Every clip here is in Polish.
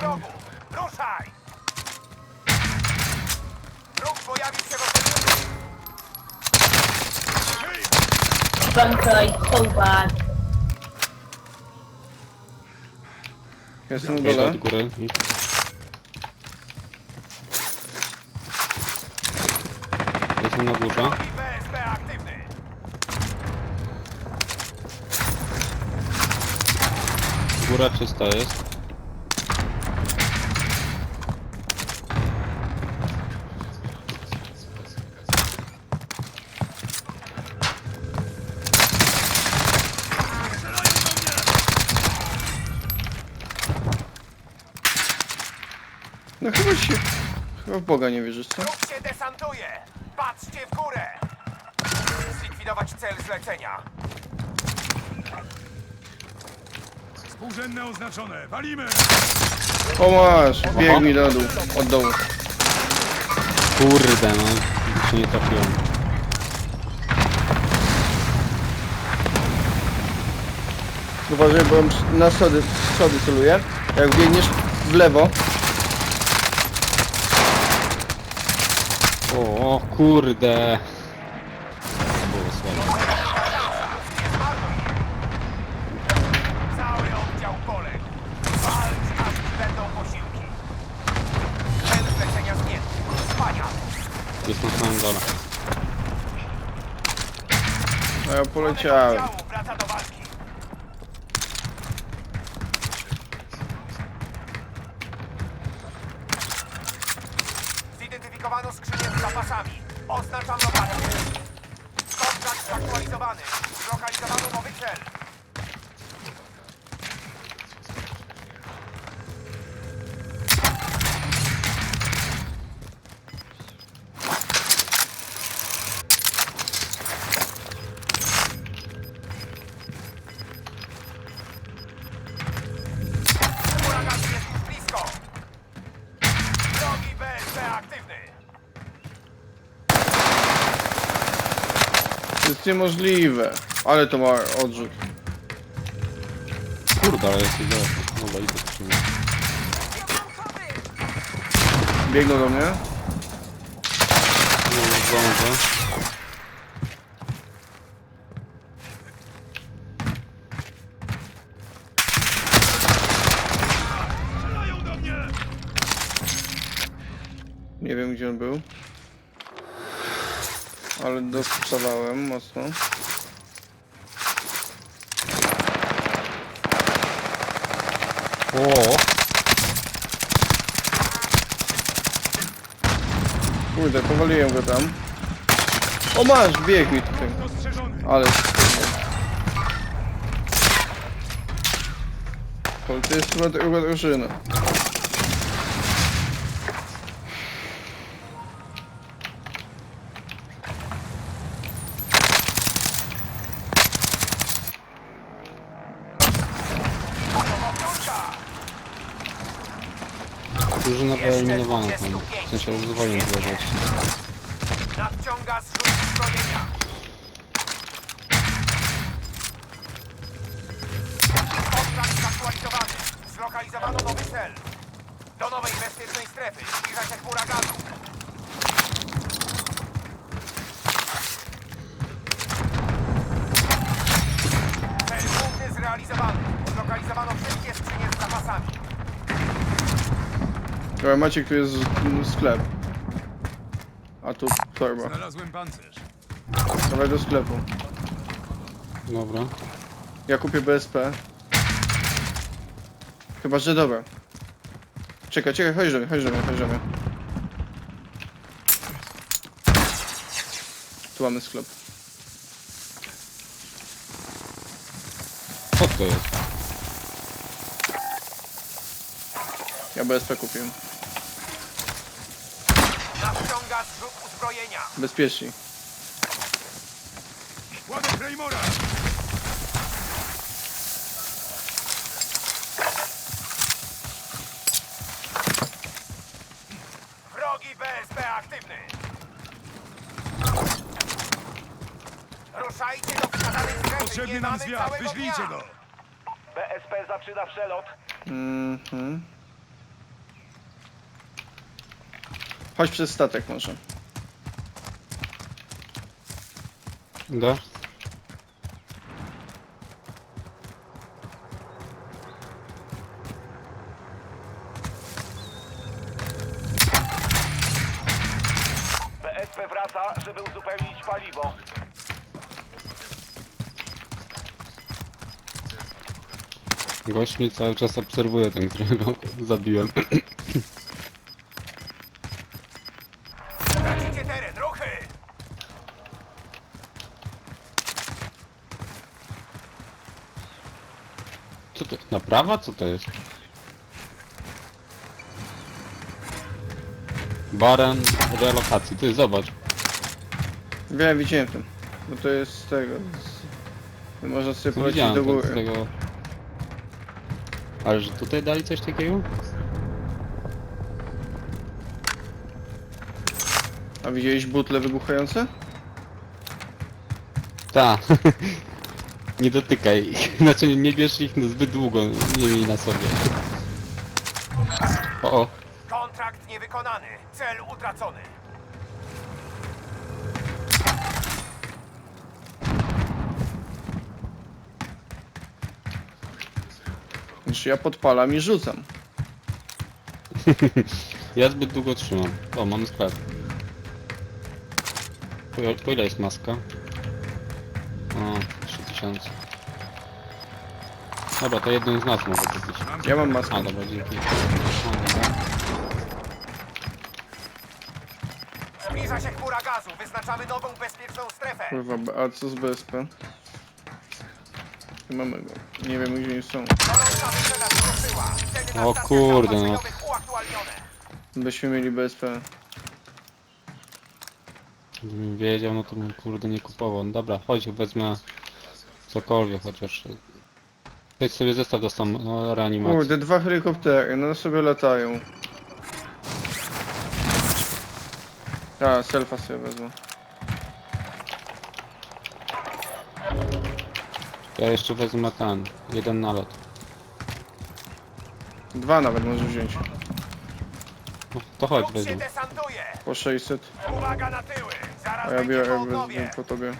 wrogów! Ruszaj! Wróg pojawił się w otoczeniu! Banka i kołba. Jestem na dole. I- Jestem na górze. Wrogi BSP aktywny! Góra czysta jest. No chyba się... Chyba w Boga nie wierzysz, co? Się desantuje! Patrzcie w górę! Zlikwidować cel zlecenia! Współrzędne oznaczone. Walimy! O masz, bieg mi do dół, od dołu. Kurde no. Się nie trafiłem. Uważaj, bo na schody, schody celuję. Jak biegniesz w lewo, O, o kurde. Było słabo. Cały oddział poległ! Walcz, aż będą posiłki! Cel zlecenia zmienny! Spania! Jest samym dole. a ja poleciałem. Aktywny. To jest niemożliwe. Ale to ma odrzut. Kurde, ale jest daleko. Dobra, idę czymś. Biegną do mnie. No, zdążę. Strzelają do mnie! Nie wiem gdzie on był. Ale dostawałem mocno. O, Kurde, powaliłem go tam. O masz, bieg mi tutaj. Ale... Ale to jest chyba druga drużyna. Drużyna wyeliminowana tam. W sensie rozwolnie było wejście. Nadciąga zrzut zbrojenia. Kontrakt zaktualizowany. Zlokalizowano nowy cel. Do nowej bezpiecznej strefy zbliża się huraganu. Dobra, Maciek, tu jest mm, sklep. A tu torba. Znalazłem pancerz. Dawaj do sklepu. Dobra. Ja kupię BSP. Chyba, że dobra. Czekaj, czekaj, chodź do mnie, chodź do mnie, chodź do mnie. Tu mamy sklep. Co to jest? Ja BSP kupiłem. Nadciąga zrzut uzbrojenia. Bezpieczni. Kładę Claymora! Wrogi BSP aktywny. Ruszajcie do wskazanej strefy. Potrzebny Nie nam mamy zwiat, całego wyślijcie dnia. go! BSP zaczyna przelot. Mhm. Chodź przez statek może. Da? BSP wraca, żeby uzupełnić paliwo. Gość mnie cały czas obserwuje, ten, którego zabiłem. Naprawa? Co to jest? Baran relokacji. Ty zobacz. Wiem, widziałem to. Bo to jest z tego. Z... Można sobie polecieć widziałem do to, góry. z tego... Ale że tutaj dali coś takiego? A widziałeś butle wybuchające? Ta. nie dotykaj ich. Znaczy nie bierz ich zbyt długo. Nie miej na sobie. O, o. Kontrakt niewykonany. Cel utracony. Znaczy ja podpalam i rzucam. Ja zbyt długo trzymam. O, mam sklep. Po, po ile jest maska? O, 3000. Dobra, to jedną z nas mogę kupić. Ja mam maskę. A, dobra, dzięki. Zbliża się chmura gazu. Wyznaczamy nową bezpieczną strefę. Kurwa, b- a co z BSP? Nie mamy go. Nie wiem gdzie oni są. Gorąca wycena wyruszyła. Ceny na O stacjach kurde, no. uaktualnione. Byśmy mieli BSP. Gdybym wiedział, no to bym kurde nie kupował. No Dobra, chodź, wezmę cokolwiek chociaż. Weź sobie zestaw do sam no, reanimacji. Kurde, dwa helikoptery, no sobie latają. A, selfa sobie wezmę. Ja jeszcze wezmę ten, jeden nalot. Dwa nawet możesz wziąć. No, to chodź, Wróg się weźmie. desantuje. Po 600. Uwaga na tyły. Zaraz A ja będzie biorę po wezmę po tobie.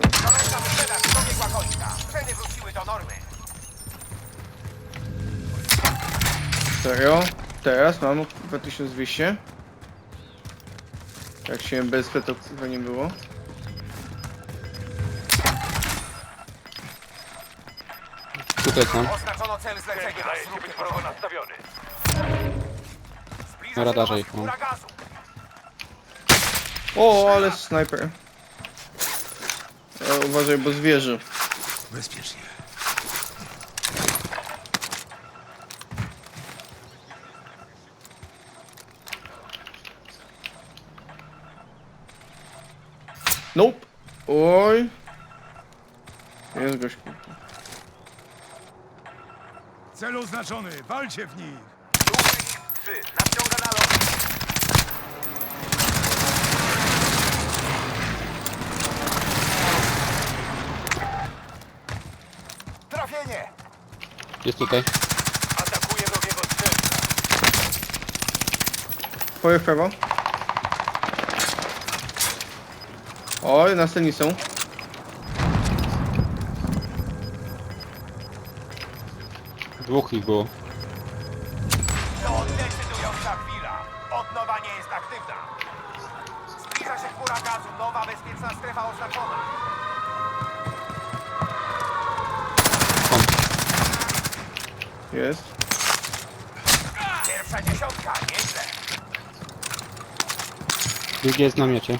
Gorąca wycena dobiegła końca. Ceny wróciły do normy. Serio? Teraz mam 2200. Jak się BSP to chyba nie było. Tutaj są. Oznaczono cel zlecenia. Zrób wrogo nastawiony. Zbliża Na radarze ich mam. gazu. O, ale snajper. Uważaj, bo zwierzy. Bezpiecznie. Nope. Oj. Jest gość. Cel oznaczony. Walcie w nich. Duży X3. Nadciąga nalot. Trafienie. Jest tutaj. Atakuje wrogiego strzelca. Twoje w prawo. Oj, następni są. Dwóch ich było. To decydująca chwila. Odnowa nie jest aktywna. Zbliża się chmura gazu. Nowa bezpieczna strefa oznaczona. Jest. Pierwsza dziesiątka. Nieźle. Drugi jest na miecie.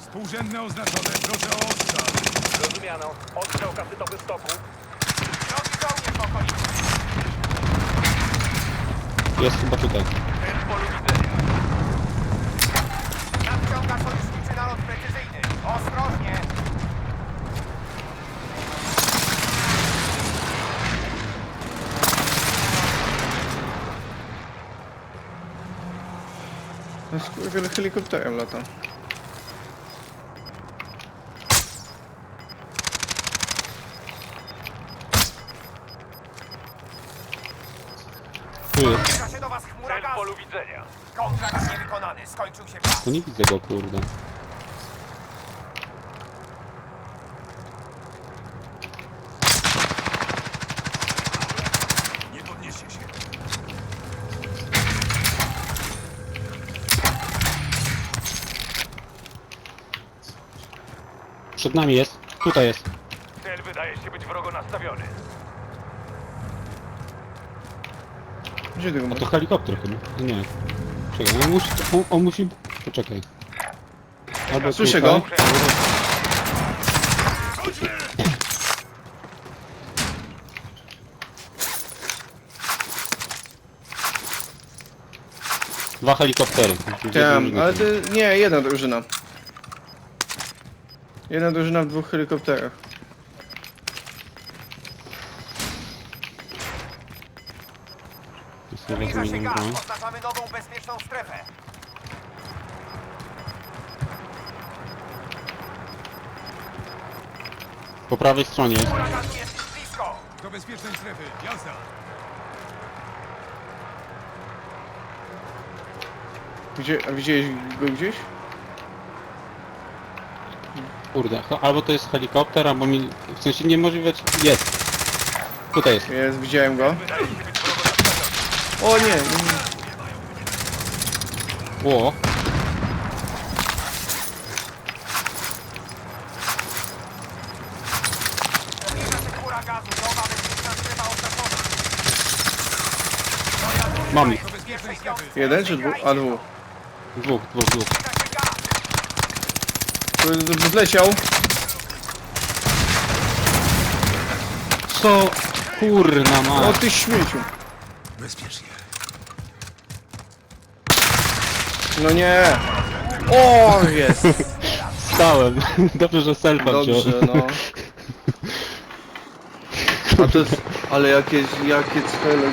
Współrzędne oznaczone. Proszę o ostrzał. Zrozumiano. Odstrzał kasetowy w toku. Drogi żołnierz w okolicy. Jest chyba tutaj. Ten polu widzenia. Nadciąga sojuszniczy nalot precyzyjny. Ostrożnie. Skurwiel helikopterem lata. Tu jest. Zbliża się do was chmura gazu. polu widzenia. Kontrakt niewykonany. Skończył się czas. To nie widzę go, kurde. Nie podnieście się. Przed nami jest. Tutaj jest. Cel wydaje się być wrogo nastawiony. Gdzie ty go A masz? to helikopter chyba. Nie. Czekaj, on musi... On, on musi... Poczekaj. Albo Słyszę tutaj. go. Dwa helikoptery. Tam, ale to nie, jedna drużyna. Jedna drużyna w dwóch helikopterach. Zbliża się gaz. broń. Oznaczamy nową bezpieczną strefę. Po prawej stronie jest. Jest blisko. Do bezpiecznej strefy. Jazda. Gdzie, a widziałeś go gdzieś? Kurde, cho- albo to jest helikopter, albo mi... W sensie niemożliwe... Jest. Tutaj jest. Jest, widziałem go. O nie. Ło. Mam ich. Jeden czy dwóch? A dwóch. Dwóch, dwóch, dwóch. Zbliża się gaz. To- to Zleciał. Co? Kurna O ma. ty śmieciu. Bezpiecznie. No nie. O, jest. Stałem. Dobrze, że selfa wziął. Dobrze, no. A to jest, ale jakie, jakie cele.